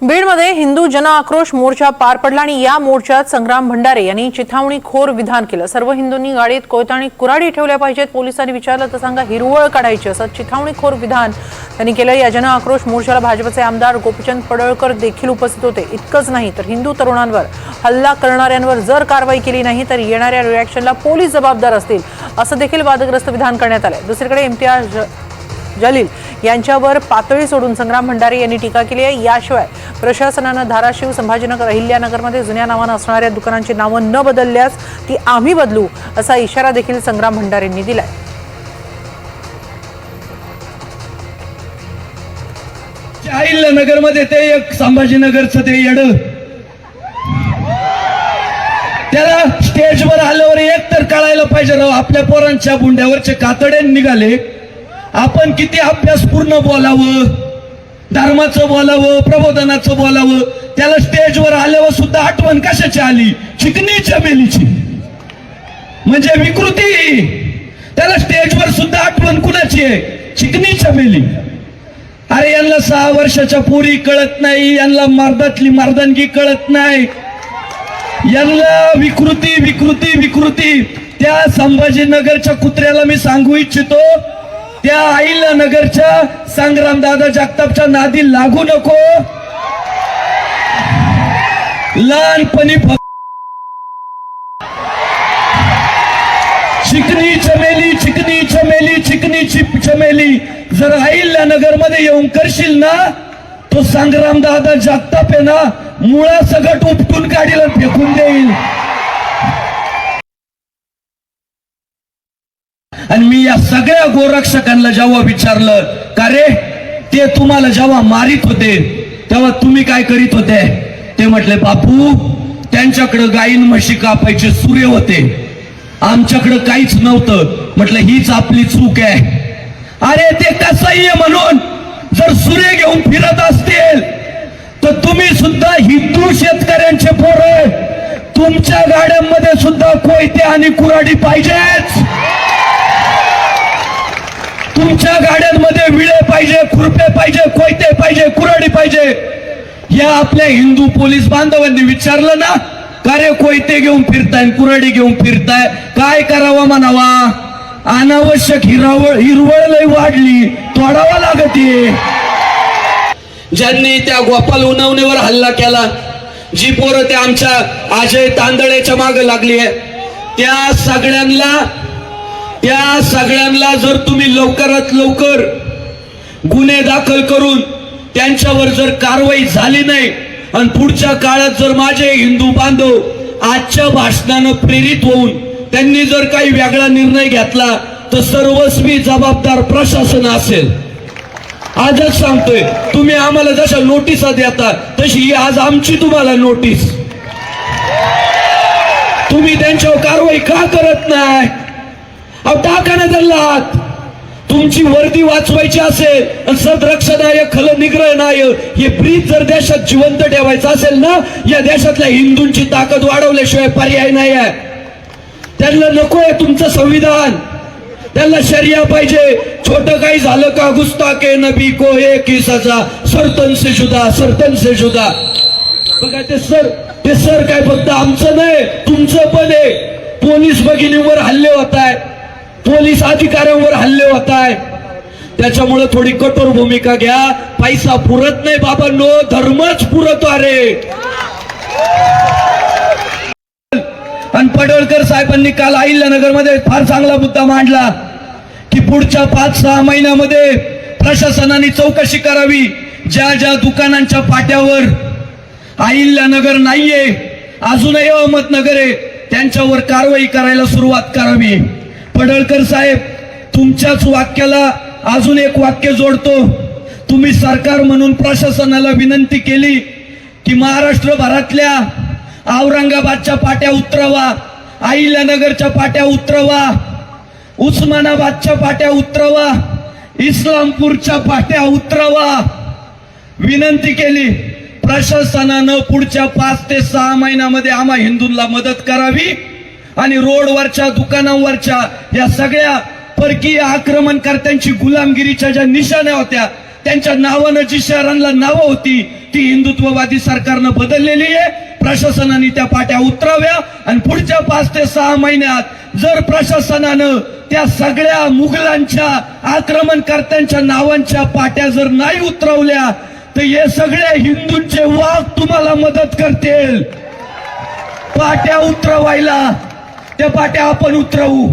बीडमध्ये हिंदू जन आक्रोश मोर्चा पार पडला आणि या मोर्चात संग्राम भंडारे यांनी चिथावणीखोर विधान केलं. सर्व हिंदूंनी गाडीत कोयता आणि कुराडी ठेवल्या पाहिजेत. पोलिसांनी विचारलं तर सांगा हिरवळ काढायची असं चिथावणीखोर विधान त्यांनी केलं. या जन आक्रोश मोर्चाला भाजपचे आमदार गोपीचंद पडळकर देखील उपस्थित होते. इतकंच नाही तर हिंदू तरुणांवर हल्ला करणाऱ्यांवर जर कारवाई केली नाही तर येणाऱ्या रिॲक्शनला पोलीस जबाबदार असतील असं देखील वादग्रस्त विधान करण्यात आलं दुसरीकडे इम्तियाज जलील यांच्यावर पातळी सोडून संग्राम भंडारे यांनी टीका केली आहे. याशिवाय प्रशासनानं धाराशिव संभाजीनगर अहिल्यानगरमध्ये जुन्या नावानं असणाऱ्या दुकानांची नावं न बदलल्यास ती आम्ही बदलू असा इशारा देखील संग्राम भंडारेंनी दिलाय. नगरमध्ये ते एक संभाजीनगरचं ते येड. त्याला स्टेजवर आल्यावर एक तर कळायला पाहिजे राव आपल्या पोरांच्या बुंड्यावरचे कातडे निघाले. आपण किती अभ्यासपूर्ण बोलावं? धर्माचं बोलावं प्रबोधनाचं बोलावं? त्याला स्टेजवर आल्यावर सुद्धा आठवण कशाची आली? चिकनी चमेलीची म्हणजे विकृती. त्याला स्टेजवर सुद्धा आठवण कुणाची आहे? चिकनी चमेली अरे यांना सहा वर्षाच्या पोरी कळत नाही यांना मर्दातली मर्दानगी कळत नाही. यांना विकृती विकृती विकृती. त्या संभाजीनगरच्या कुत्र्याला मी सांगू इच्छितो त्या आईला नगरच्या संग्राम दादा जगतापच्या नादी लागू नको. लहानपणी चिकनी चमेली चिकनी चमेली चिकनी चिप चमेली. जर आईला नगरमध्ये येऊन करशील ना तो संग्राम दादा जगताप आहे ना मुळा सगट उपटून काढील फेकून देईल. आणि मी या सगळ्या गोरक्षकांना जेव्हा विचारलं का रे? ते तुम्हाला जेव्हा मारित होते तेव्हा तुम्ही काय करीत होते? ते म्हटले बापू त्यांच्याकडे गायीन म्हशी कापायचे सूर्य होते. आमच्याकडे काहीच नव्हतं. म्हटलं हीच आपली चूक आहे. अरे ते कसंही म्हणून जर सूर्य घेऊन फिरत असतील तर तुम्ही सुद्धा हिंदू शेतकऱ्यांचे पोरं. तुमच्या गाड्यांमध्ये सुद्धा कोयते आणि कुराडी पाहिजेच. तुमच्या गाड्यांमध्ये विळे पाहिजे खुरपे पाहिजे कोयते पाहिजे कुराडी पाहिजे. या आपल्या हिंदू पोलीस बांधवांनी विचारलं ना कारे कोयते घेऊन फिरताय कुराडी घेऊन फिरताय? काय करावं म्हणावा? अनावश्यक हिरावळ हिरवळ लय वाढली. तोडावा लागते. ज्यांनी त्या गोपाल उनवणीवर हल्ला केला जी पोरं त्या आमच्या अजय तांदळेच्या मागे लागली आहे त्या सगळ्यांना त्या सगळ्यांना जर तुम्ही लवकरात लवकर गुन्हे दाखल करून त्यांच्यावर जर कारवाई झाली नाही आणि पुढच्या काळात जर माझे हिंदू बांधव आजच्या भाषणानं प्रेरित होऊन त्यांनी जर काही वेगळा निर्णय घेतला तर सर्वस्वी जबाबदार प्रशासन असेल. आजच सांगतोय तुम्ही आम्हाला जशा नोटिसा देता तशी ही आज आमची तुम्हाला नोटीस. तुम्ही त्यांच्यावर कारवाई का करत नाही? अहो टाका ना तुमची वर्दी वाचवायची असेल सदरक्षणाय खल निग्रह नाय हे ब्रीज जर देशात जिवंत ठेवायचं असेल ना या देशातल्या हिंदूंची ताकद वाढवल्याशिवाय पर्याय नाही आहे. त्यांना नको आहे तुमचं संविधान. त्यांना शर्या पाहिजे. छोट काही झालं का गुस्ताके नबी को हे केसाचा सरतन से जुदा सरतन से जुदा. बघा ते सर ते सर काय फक्त आमचं नाही तुमचं पण आहे. पोलीस भगिनीवर हल्ले होत आहे पोलीस अधिकाऱ्यांवर हल्ले होत आहे त्याच्यामुळे थोडी कठोर भूमिका घ्या. पैसा पुरत नाही बाबांनो धर्मच पुरतो अरे आणि पडळकर साहेबांनी काल अहिल्यानगरमध्ये फार चांगला मुद्दा मांडला की पुढच्या पाच सहा महिन्यामध्ये प्रशासनाने चौकशी करावी. ज्या ज्या दुकानांच्या पाट्यावर अहिल्यानगर नाहीये अजूनही अहमदनगर आहे त्यांच्यावर कारवाई करायला सुरुवात करावी. पडळकर साहेब तुमच्याच वाक्याला अजून एक वाक्य जोडतो. तुम्ही सरकार म्हणून प्रशासनाला विनंती केली की महाराष्ट्रभरातल्या औरंगाबादच्या पाट्या उतरवा अहिल्यानगरच्या पाट्या उतरवा उस्मानाबादच्या पाट्या उतरवा इस्लामपूरच्या पाट्या उतरवा. विनंती केली प्रशासनानं पुढच्या पाच ते सहा महिन्यामध्ये आम्हा हिंदूंना मदत करावी. आणि रोडवरच्या दुकानांवरच्या या सगळ्या परकीय आक्रमणकर्त्यांची गुलामगिरीच्या ज्या निशाण्या होत्या त्यांच्या नावानं जी शहरांना नावं होती ती हिंदुत्ववादी सरकारनं बदललेली आहे. प्रशासनाने त्या पाट्या उतराव्या आणि पुढच्या पाच ते सहा महिन्यात जर प्रशासनानं त्या सगळ्या मुघलांच्या आक्रमणकर्त्यांच्या नावांच्या पाट्या जर नाही उतरवल्या तर हे सगळे हिंदूंचे वाघ तुम्हाला मदत करतील. पाट्या उतरवायला त्या पाट्या आपण उतरवू